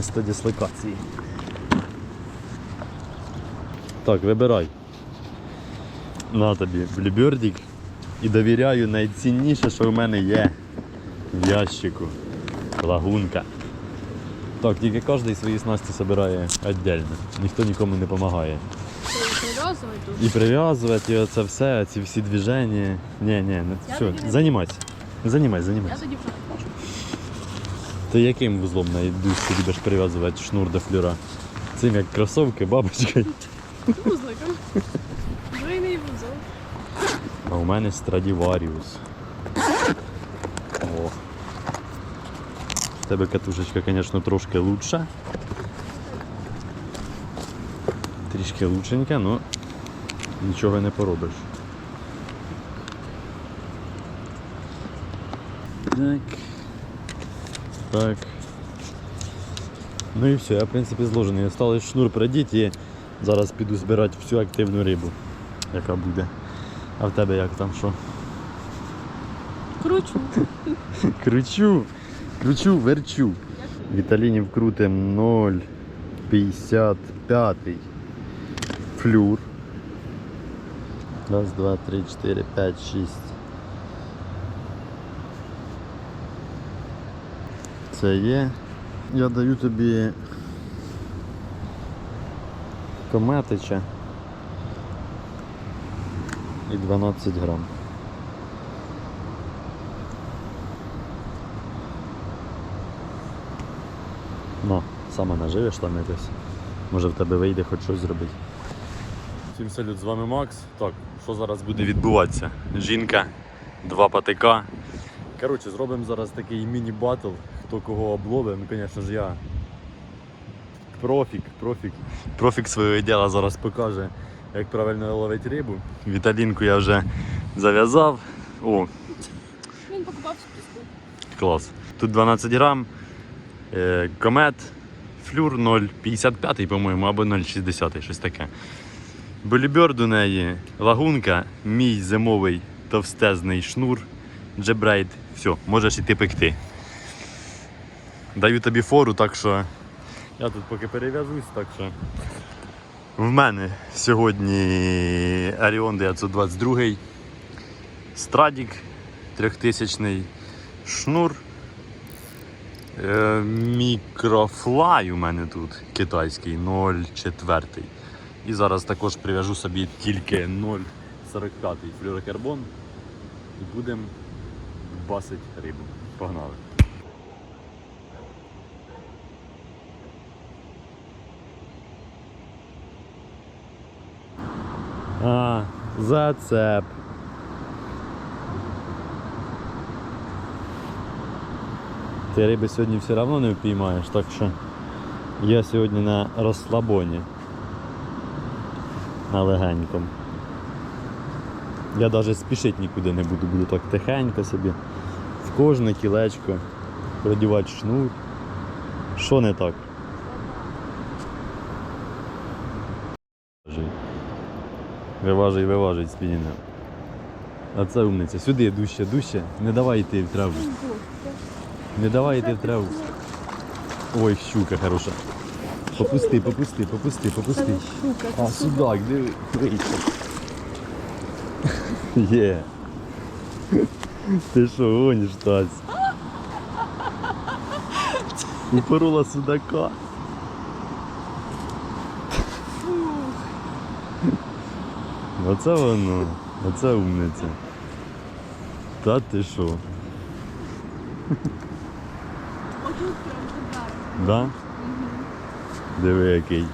Місто дислокації. Так, вибирай. На тобі блюбердік. І довіряю найцінніше, що в мене є в ящику. Лагунка. Так, тільки кожен свої снасті збирає віддільно. Ніхто нікому не допомагає. І прив'язувати, і оце все, ці всі движення. Ні, ні, не Я все, не- займайся. Займайся, Я тоді. Ти яким вузлом на дужці любиш прив'язувати шнур до флюра? Цим як кросовки, бабочкою. Вузликом. Двойний вузол. А у мене Страдіваріус. О. В тебе катушечка, звісно, трошки лучша. Трішки лучшенька, але нічого не поробиш. Так. Так. Ну і все, я в принципі зложений. Осталось шнур продіти і зараз піду збирати всю активну рибу, яка буде. А в тебе як там що? Кручу. Кручу, кручу, верчу. Віталінів крутим 0,55 флюр. Раз, два, три, чотири, п'ять, шість. Це є. Я даю тобі кометича і 12 грам. Ну, саме наживиш там якось. Може в тебе вийде хоч щось зробити. Всім салют, з вами Макс. Так, що зараз буде відбуватися? Жінка, два патика. Коротше, зробимо зараз такий міні-батл, хто кого обловить. Ну, звісно ж, я профік, профік. Профік свого діла зараз покаже, як правильно ловити рибу. Віталінку я вже зав'язав. О, Він покупав в піску. Клас. Тут 12 грам. Е, комет, флюр 0,55, по-моєму, або 0,60, щось таке. Боліберд у неї, лагунка, мій зимовий товстезний шнур, джебрейд. Все, можеш іти пекти. Даю тобі фору, так що я тут поки перев'яжусь, так що. В мене сьогодні Arion 922, Страдік 3000 шнур. Е, Мікрофлай у мене тут китайський 0,4. І зараз також прив'яжу собі тільки 0,45 флюрокарбон і будемо басити рибу. Погнали. А, зацеп. Ти риби сьогодні все одно не впіймаєш, так що я сьогодні на розслабоні. На легенькому. Я навіть спішити нікуди не буду, буду так тихенько собі. В кожне кілечко продівати шнур. Що не так? Виважуй, виважуй спінінг. А це умниця. Сюди дужче, дужче. Не давай йти в траву. Не давай йти в траву. Ой, щука хороша. Попусти, попусти, попусти, попусти. А, судак, диви. Є. Ти що, гониш, Тась? Упорола судака. Оце воно. Оце умниця. Та ти що? Отут прям удар. Да? Диви який.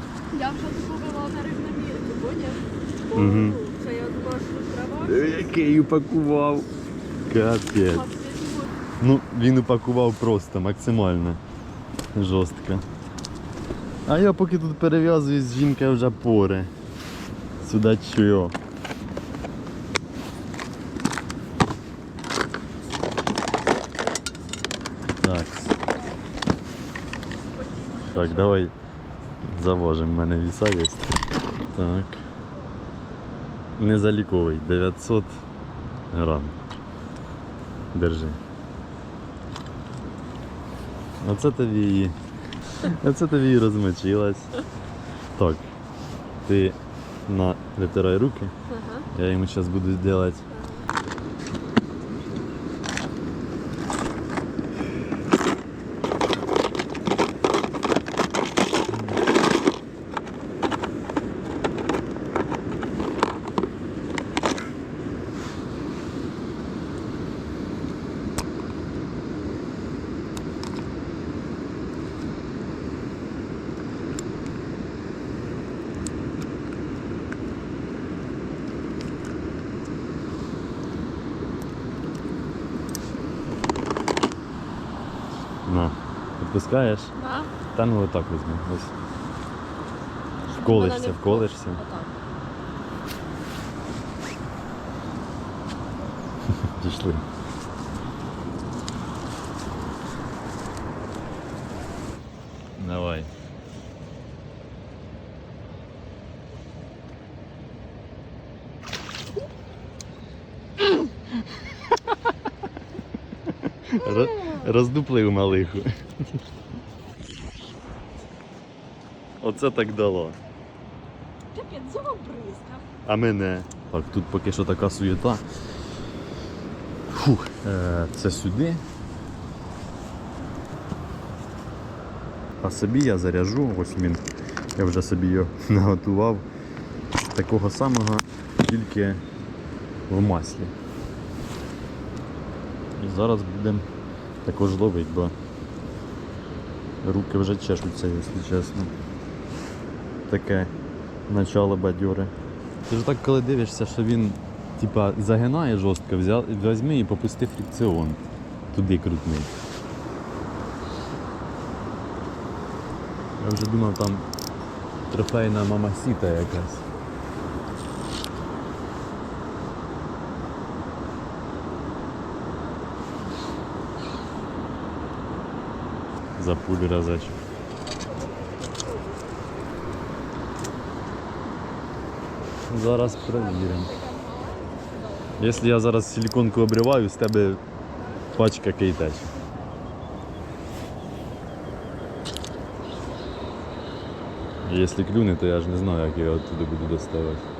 Я вже купувала на рівномірку, поняв? Мгм. Це я думала, що трава. Диви який упакував. Капець. Ну, він упакував просто максимально жорстко. А я поки тут перев'язуюсь, жінка вже поре. Сюди чую. Так, давай завожимо. У мене віса є. Так. Незаліковий, 900 грам. Держи. Оце тобі і А це тобі і розмочилась. Так, ти на витирай руки. Ага. Я ему сейчас буду делать. Відпускаєш? Да? Та ну отак візьми. Ось. Вколишся, вколишся. Пішли. Давай. Роздуплив малиху. Оце так дало. Капець, знову бризкав. А мене. Так, тут поки що така суєта. Фух, е, це сюди. А собі я заряжу, ось він. Я вже собі його наготував. Такого самого, тільки в маслі. І зараз будемо також ловити, бо руки вже чешуться, якщо чесно. Таке начало бадьоре. Ти ж так коли дивишся, що він типа загинає жорстко, взяв, візьми і попусти фрикціон. Туди крутний. Я вже думав там трофейна мамасіта якась. За пулю разочек. Зараз перевіримо. Якщо я зараз силіконку обриваю, з тебе пачка кейтеч. Якщо клюне, то я ж не знаю, як я оттуда буду доставати.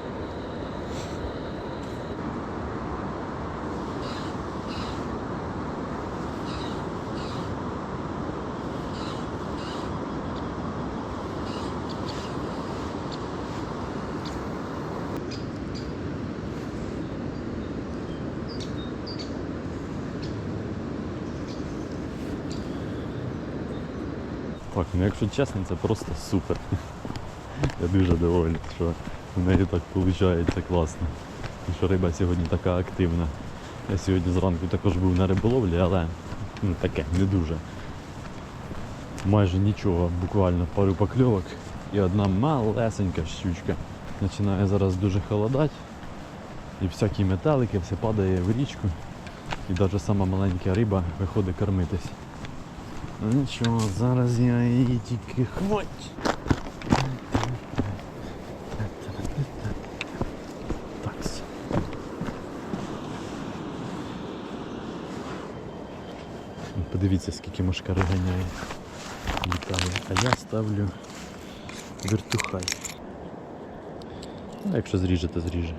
Ну якщо чесно, це просто супер. Я дуже довольний, що в неї так виходить класно. І що риба сьогодні така активна. Я сьогодні зранку також був на риболовлі, але ну, таке, не дуже. Майже нічого, буквально пару покльовок і одна малесенька щучка. Починає зараз дуже холодати. І всякі метелики, все падає в річку. І навіть сама маленька риба виходить кормитись. Ну нічого, зараз я її тільки хвать. Такс. Подивіться, скільки машкари ганяє. Літає. А я ставлю вертухай. Ну, якщо зріже, то зріже.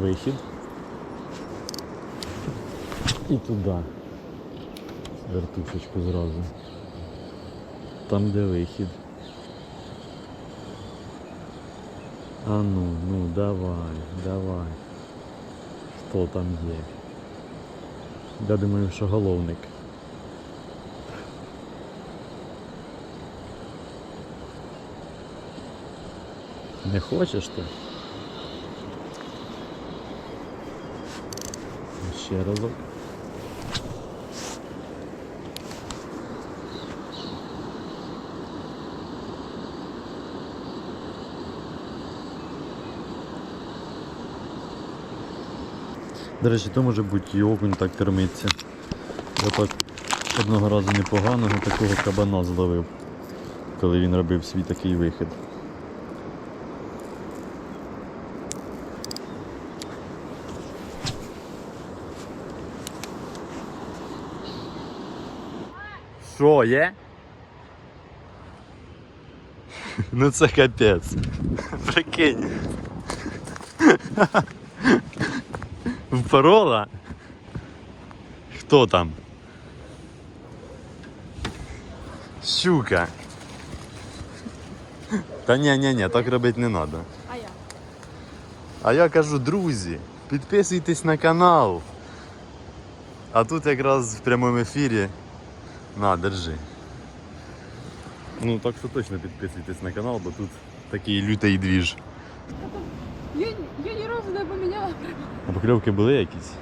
Вихід. І туди. Вертушечку зразу. Там де вихід. А ну, ну, давай, давай. Хто там є? Я думаю, що головник. Не хочеш ти? ще разок. До речі, то може бути і окунь так кормиться. Я так одного разу непоганого такого кабана зловив, коли він робив свій такий вихід. Що є? Ну це капець. Прикинь. Впорола? Хто там? Щука. Та ні, ні, ні, так робити не треба. А я? А я кажу, друзі, підписуйтесь на канал. А тут якраз в прямому ефірі. На, держи. Ну так що точно підписуйтесь на канал, бо тут такий лютий двіж. Я, я ні разу не поміняла. А покльовки були якісь?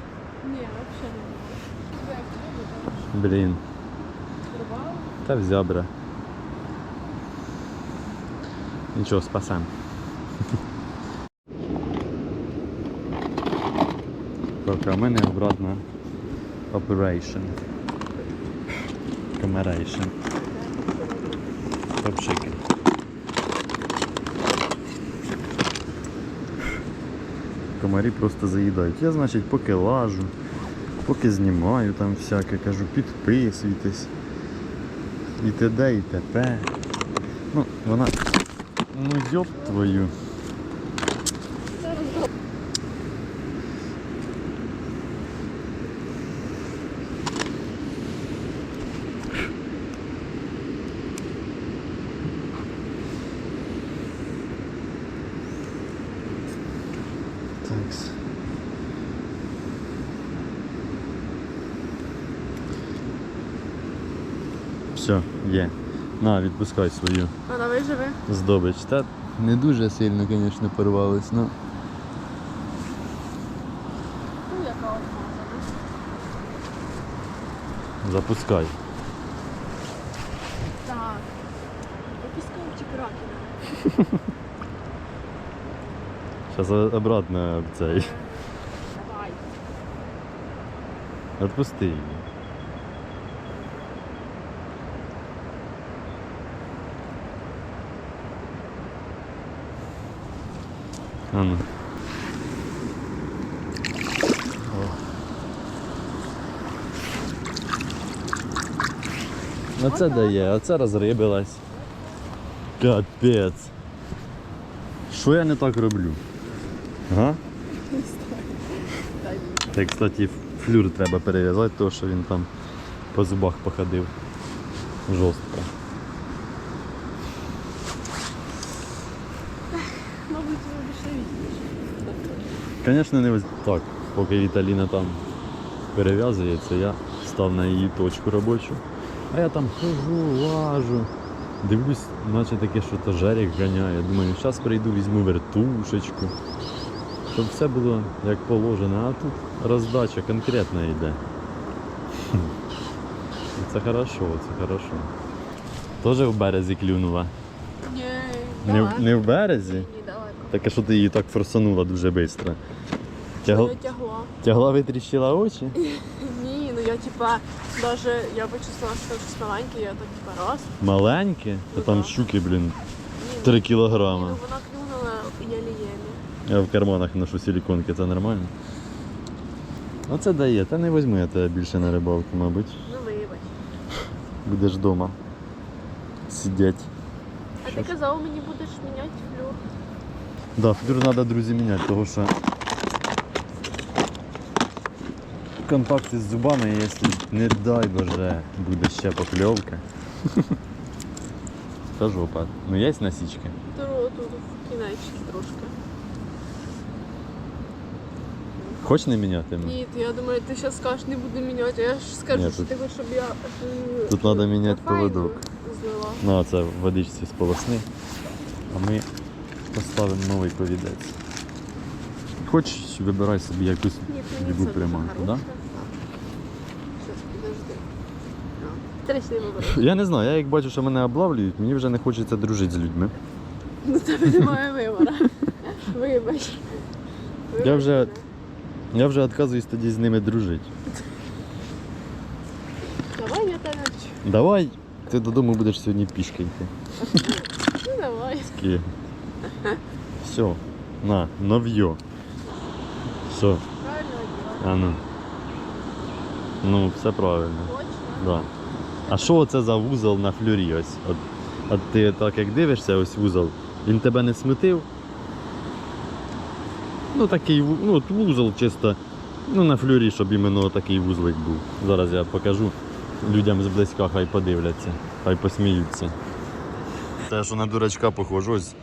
Ні, взагалі не було. Блін, Рвала. та взяв бра. Нічого, спасем. Так, а в мене обратно operation. Камерейшн. Топчики. Комарі просто заїдають. Я, значить, поки лажу, поки знімаю там всяке, кажу, підписуйтесь. І т.д. і т.п. Ну, вона. Ну йоп твою. Такс. Все, є. На, відпускай свою Вона виживе. здобич. Та не дуже сильно, звісно, порвалось, ну. Ну, яка одна. Запускай. Так. Опускаючи кракена. Зараз обратно цей. Давай. Отпусти її. А ну. Оце дає, оце розрибилась. Капець. Що я не так роблю? Ага? Та, кстати, флюр треба перев'язати, тому що він там по зубах походив. Жорстко. Мабуть, ви більше візьмеш. Звісно, не ось так. Поки Віталіна там перев'язується, я став на її точку робочу. А я там хожу, лажу. Дивлюсь, наче таке, що то жарік ганяє. Думаю, зараз прийду, візьму вертушечку. Щоб все було як положено, а тут роздача конкретна йде. Це хорошо, це хорошо. Тоже в березі клюнула. Ні, Не, в- не в березі? Ні, далеко. Так а що ти її так форсанула дуже швидко? Тягла, Я тягла. тягла витріщила очі? Ні, ну я типа, даже я почувствовала, що щось маленьке, я так типа раз. Маленькі? Та Ну там да. щуки, блін, Ні, 3 ні, ну вона клюнула єлі-єлі. Я в карманах ношу силіконки, це нормально. Оце дає, та не візьму я тебе більше на рибалку, мабуть. Ну вибач. Будеш вдома. Сидять. А ти казав, мені будеш міняти флюр. Да, флюр треба, друзі, міняти, тому що контакти з зубами, якщо не дай Боже, буде ще покльовка. Та жопа. Ну є насічки? Тут, кінець трошки. Хоч не міняти? мене? Ні, я думаю, ти зараз скажеш, не буду міняти, а я ж скажу, Ні, що тут- ти хочеш, щоб я е, Тут треба міняти файну поводок. Злила. Ну, а це в водичці сполосни. А ми поставимо новий повідець. Хочеш, вибирай собі якусь Ні, мені любу це приманку, да? хороше. Щас, підожди. Трясти вибори. Я не знаю, я як бачу, що мене облавлюють, мені вже не хочеться дружити з людьми. Ну тебе немає вибора. Вибач. Я вже- Я вже відказуюсь тоді з ними дружити. Давай я тебе навчу. Давай, ти додому будеш сьогодні пішки йти. Ну давай. Ки. Все, на, нов'йо. Все, Правильно а ну. Ну, все правильно. Точно. Да. А що це за вузол на флюрі ось? От, от ти так як дивишся, ось вузол, він тебе не смутив? Ну такий ну, от вузол чисто. Ну на флюрі, щоб іменно такий вузлик був. Зараз я покажу людям зблизька, хай подивляться, хай посміються. Те, що на дурачка похоже, ось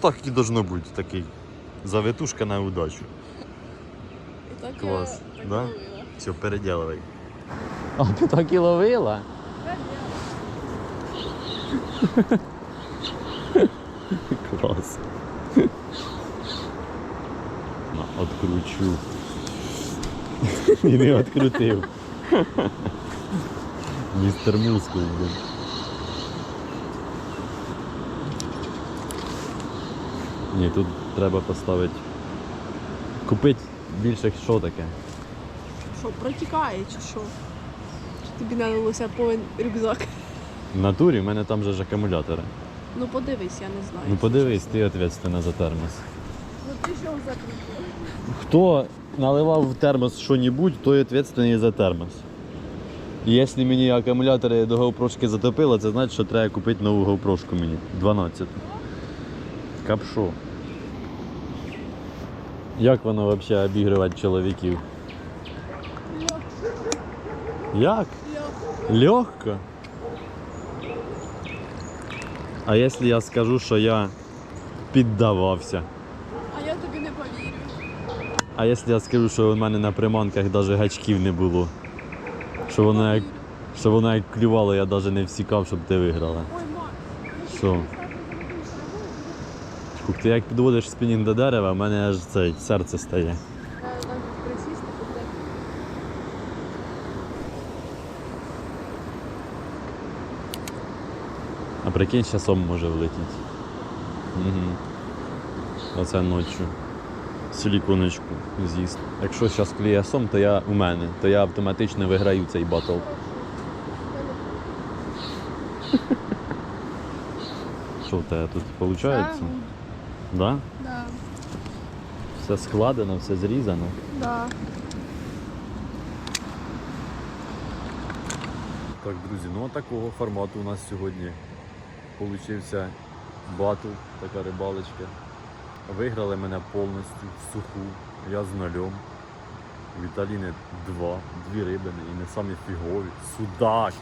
так і должно бути такий. Завитушка на удачу. І так Клас, я так да? ловила. Все, переділай. А ти так і ловила? Клас. Откручу. І не відкрутив. Містер Мускул, блін. Ні, тут треба поставити. Купити більше що таке. Що, протікає чи що? Тобі налилося повен рюкзак? В натурі в мене там же ж акумулятори. Ну подивись, я не знаю. Ну подивись, ти відповідальна за термос. Ну ти що закрутив? Хто наливав в термос що-небудь, той відповідальний за термос. І якщо мені акумулятори до GoPro затопило, це значить, що треба купити нову GoPro мені. 12. Капшо. Як воно взагалі обігрувати чоловіків? Як? Легко? А якщо я скажу, що я піддавався? А я тобі не повірю. А якщо я скажу, що у мене на приманках навіть гачків не було? Що воно як, що воно як клювало, я навіть не всікав, щоб ти виграла. Ой, Макс. Що? Ти як підводиш спінінг до дерева, в мене аж цей серце стає. А прикинь, часом може влетіти. Угу. Оце ночі. Силіконочку з'їсть. Якщо зараз кліє сом, то я у мене, то я автоматично виграю цей батл. Що в тебе тут виходить? Да? Да. Все складено, все зрізано. Да. Так, друзі, ну такого формату у нас сьогодні получився батл, така рибалочка. Виграли мене повністю в суху, я з нульом. Віталіни два, дві рибини і не самі фігові. Судак!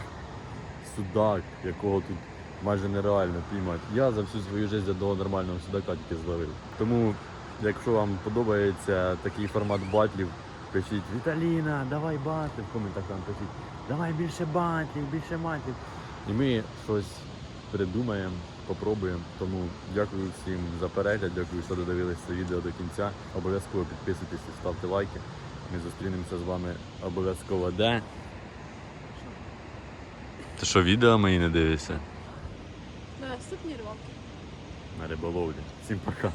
Судак, якого тут майже нереально піймати. Я за всю свою життя одного нормального судака тільки зловив. Тому, якщо вам подобається такий формат батлів, пишіть Віталіна, давай батли в коментах там пишіть. Давай більше батлів, більше батлів. І ми щось придумаємо, попробуємо. Тому дякую всім за перегляд, дякую, що додивилися це відео до кінця. Обов'язково підписуйтесь і ставте лайки. Ми зустрінемося з вами обов'язково де. Ти що, відео мої не дивишся? На наступні роки. На риболовлі. Всім пока.